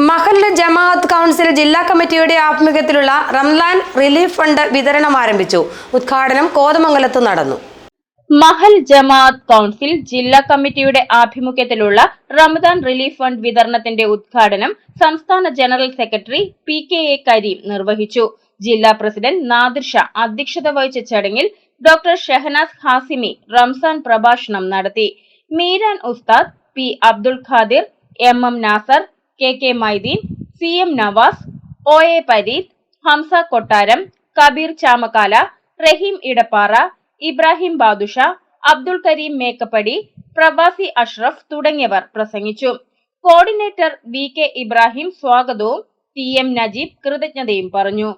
മഹല്ല് ജമാഅത്ത് കൗൺസിൽ ജില്ലാ കമ്മിറ്റിയുടെ ആഭിമുഖ്യത്തിലുള്ള റംലാൻ റിലീഫ് ഫണ്ട് വിതരണം ആരംഭിച്ചു. ഉദ്ഘാടനം കോതമംഗലത്ത് നടന്നു. മഹൽ ജമാഅത്ത് കൗൺസിൽ ജില്ലാ കമ്മിറ്റിയുടെ ആഭിമുഖ്യത്തിലുള്ള റമദാൻ റിലീഫ് ഫണ്ട് വിതരണത്തിന്റെ ഉദ്ഘാടനം സംസ്ഥാന general secretary P K A Kareem നിർവഹിച്ചു. ജില്ലാ പ്രസിഡന്റ് നാദിർ ഷാ അധ്യക്ഷത വഹിച്ച ചടങ്ങിൽ ഡോക്ടർ ഷെഹനാസ് ഹാസിമി റംസാൻ പ്രഭാഷണം നടത്തി. Meeran Usthad P Abdul Khadir M M Nasar K K Mydeen C M Navas O A Pareed Hamza Kottaram Kabeer Chamakkala റഹീം ഇടപ്പാറ ഇബ്രാഹിം ബാദുഷ അബ്ദുൾ കരീം മേക്കപ്പടി പ്രവാസി അഷ്റഫ് തുടങ്ങിയവർ പ്രസംഗിച്ചു. കോർഡിനേറ്റർ വി കെ ഇബ്രാഹിം സ്വാഗതവും ടി എം നജീബ് കൃതജ്ഞതയും പറഞ്ഞു.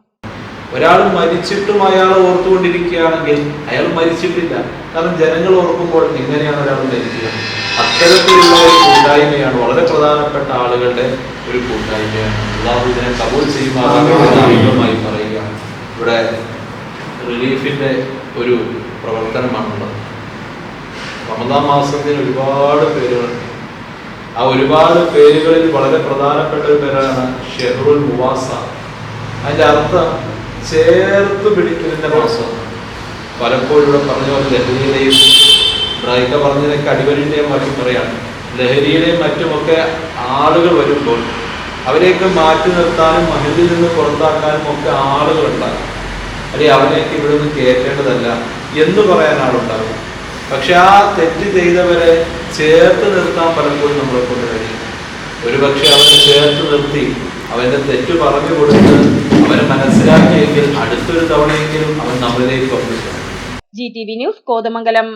ഒരാൾ മരിച്ചിട്ടും അയാൾ ഓർത്തുകൊണ്ടിരിക്കുകയാണെങ്കിൽ അയാൾ മരിച്ചിട്ടില്ല. കാരണം ജനങ്ങൾ ഓർക്കുമ്പോൾ എങ്ങനെയാണ് ഒരാൾ മരിക്കുക? അത്തരത്തിലുള്ള കൂട്ടായ്മയാണ്. വളരെ പ്രധാനപ്പെട്ട ആളുകളുടെ ഒരു കൂട്ടായ്മയാണ്. അള്ളാഹു ഇതിനെ കബൂൽ ചെയ്യുമായി പറയുക ഇവിടെ റിലീഫിന്റെ ഒരു പ്രവർത്തനമാണുള്ളത്. റമദാൻ മാസത്തിൽ ഒരുപാട് പേരുകൾ ആ ഒരുപാട് പേരുകളിൽ വളരെ പ്രധാനപ്പെട്ട ഒരു പേരാണ് ഷെഹറുൽ മുവാസ. അതിന്റെ അർത്ഥം ചേർത്ത് പിടിക്കലിന്റെ മാസം പലപ്പോഴും ഇവിടെ പറഞ്ഞ പോലെ ലഹരിയുടെയും ഇബ്രാഹിക്ക പറഞ്ഞതിനൊക്കെ അടിവലിന്റെയും മറ്റും പറയാണ് ലഹരിയുടെയും മറ്റുമൊക്കെ ആളുകൾ വരുമ്പോൾ അവരെയൊക്കെ മാറ്റി നിർത്താനും മഹിളിൽ നിന്ന് പുറത്താക്കാനും ഒക്കെ ആളുകൾ ഉണ്ടാകും അല്ലെങ്കിൽ അവനെയൊക്കെ ഇവിടെ നിന്ന് കയറ്റേണ്ടതല്ല എന്ന് പറയാൻ ആളുണ്ടാകും. പക്ഷെ ആ തെറ്റ് ചെയ്തവരെ ചേർത്ത് നിർത്താൻ പലപ്പോഴും നമ്മളെ കൊണ്ട് കഴിയും. ഒരുപക്ഷെ അവനെ ചേർത്ത് നിർത്തി അവന്റെ തെറ്റ് പറഞ്ഞു കൊടുത്ത് അവനെ മനസ്സിലാക്കിയെങ്കിൽ അടുത്തൊരു തവണയെങ്കിലും അവൻ നമ്മളിലേക്ക് കൊണ്ടുവരും G T V news Kothamangalam.